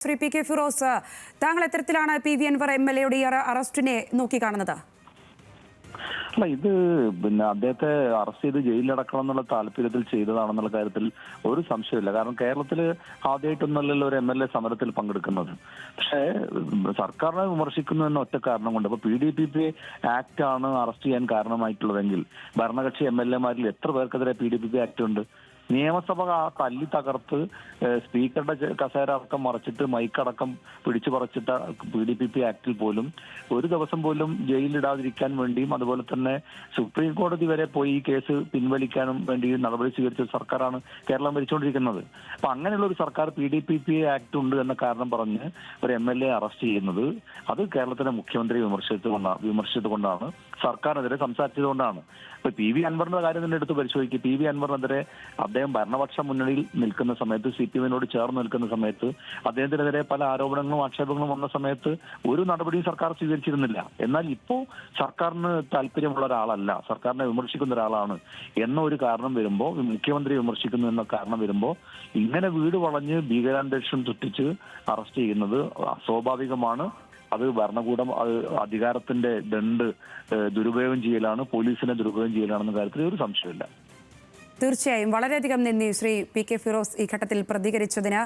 Shri P K Firoz താങ്കൾ എത്തരത്തിലാണ് P V Anvar M L എയുടെ ഈ അറ- അറസ്റ്റിനെ നോക്കിക്കാണുന്നത്? അല്ല ഇത് പിന്നെ അദ്ദേഹത്തെ അറസ്റ്റ് ചെയ്ത് ജയിലിലടക്കണം എന്നുള്ള താല്പര്യത്തിൽ ചെയ്തതാണെന്നുള്ള കാര്യത്തിൽ ഒരു സംശയമില്ല കാരണം കേരളത്തിൽ ആദ്യമായിട്ടൊന്നല്ലല്ലോ ഒരു എം എൽ എ സമരത്തിൽ പങ്കെടുക്കുന്നത്. പക്ഷേ സർക്കാരിനെ വിമർശിക്കുന്നു എന്ന ഒറ്റ കാരണം കൊണ്ട് ഇപ്പൊ P D P P act ആണ് അറസ്റ്റ് ചെയ്യാൻ കാരണമായിട്ടുള്ളതെങ്കിൽ ഭരണകക്ഷി എം എൽ എമാരിൽ എത്ര പേർക്കെതിരെ P D P P act ഉണ്ട്? നിയമസഭ തല്ലി തകർത്ത് സ്പീക്കറുടെ കസേര അടക്കം മറച്ചിട്ട് മൈക്കടക്കം പിടിച്ചു പറിച്ചിട്ട പി ഡി പി പി ആക്ടിൽ പോലും ഒരു ദിവസം പോലും ജയിലിലിടാതിരിക്കാൻ വേണ്ടിയും അതുപോലെ തന്നെ സുപ്രീം കോടതി വരെ പോയി ഈ കേസ് പിൻവലിക്കാനും വേണ്ടി നടപടി സ്വീകരിച്ച സർക്കാരാണ് കേരളം ഭരിച്ചുകൊണ്ടിരിക്കുന്നത്. അപ്പൊ അങ്ങനെയുള്ള ഒരു സർക്കാർ P D P P act ഉണ്ട് എന്ന കാരണം പറഞ്ഞ് ഒരു എം എൽ എ അറസ്റ്റ് ചെയ്യുന്നത്. അത് കേരളത്തിലെ മുഖ്യമന്ത്രി വിമർശിച്ചുകൊണ്ടാണ് വിമർശിച്ചതുകൊണ്ടാണ് സർക്കാരിനെതിരെ സംസാരിച്ചതുകൊണ്ടാണ്. ഇപ്പൊ പി വി അൻവറിന്റെ കാര്യം തന്നെ എടുത്ത് പരിശോധിക്കുക പി വി അൻവറിനെതിരെ അദ്ദേഹം ഭരണപക്ഷ മുന്നണിയിൽ നിൽക്കുന്ന സമയത്ത് സി പി എമ്മിനോട് ചേർന്ന് നിൽക്കുന്ന സമയത്ത് അദ്ദേഹത്തിനെതിരെ പല ആരോപണങ്ങളും ആക്ഷേപങ്ങളും വന്ന സമയത്ത് ഒരു നടപടിയും സർക്കാർ സ്വീകരിച്ചിരുന്നില്ല. എന്നാൽ ഇപ്പോ സർക്കാരിന് താല്പര്യമുള്ള ഒരാളല്ല സർക്കാരിനെ വിമർശിക്കുന്ന ഒരാളാണ് എന്ന ഒരു കാരണം വരുമ്പോൾ മുഖ്യമന്ത്രി വിമർശിക്കുന്നു എന്ന കാരണം വരുമ്പോൾ ഇങ്ങനെ വീട് വളഞ്ഞ് ഭീകരാന്തരീക്ഷം സൃഷ്ടിച്ച് അറസ്റ്റ് ചെയ്യുന്നത് അസ്വാഭാവികമാണ്. അത് ഭരണകൂടം അത് അധികാരത്തിന്റെ ദണ്ട് ദുരുപയോഗം ചെയ്യലാണ് പോലീസിനെ ദുരുപയോഗം ചെയ്യലാണെന്ന കാര്യത്തിൽ ഒരു സംശയമില്ല തീർച്ചയായും. വളരെയധികം നന്ദി ശ്രീ പി കെ ഫിറോസ് ഈ ഘട്ടത്തിൽ പ്രതികരിച്ചതിന്.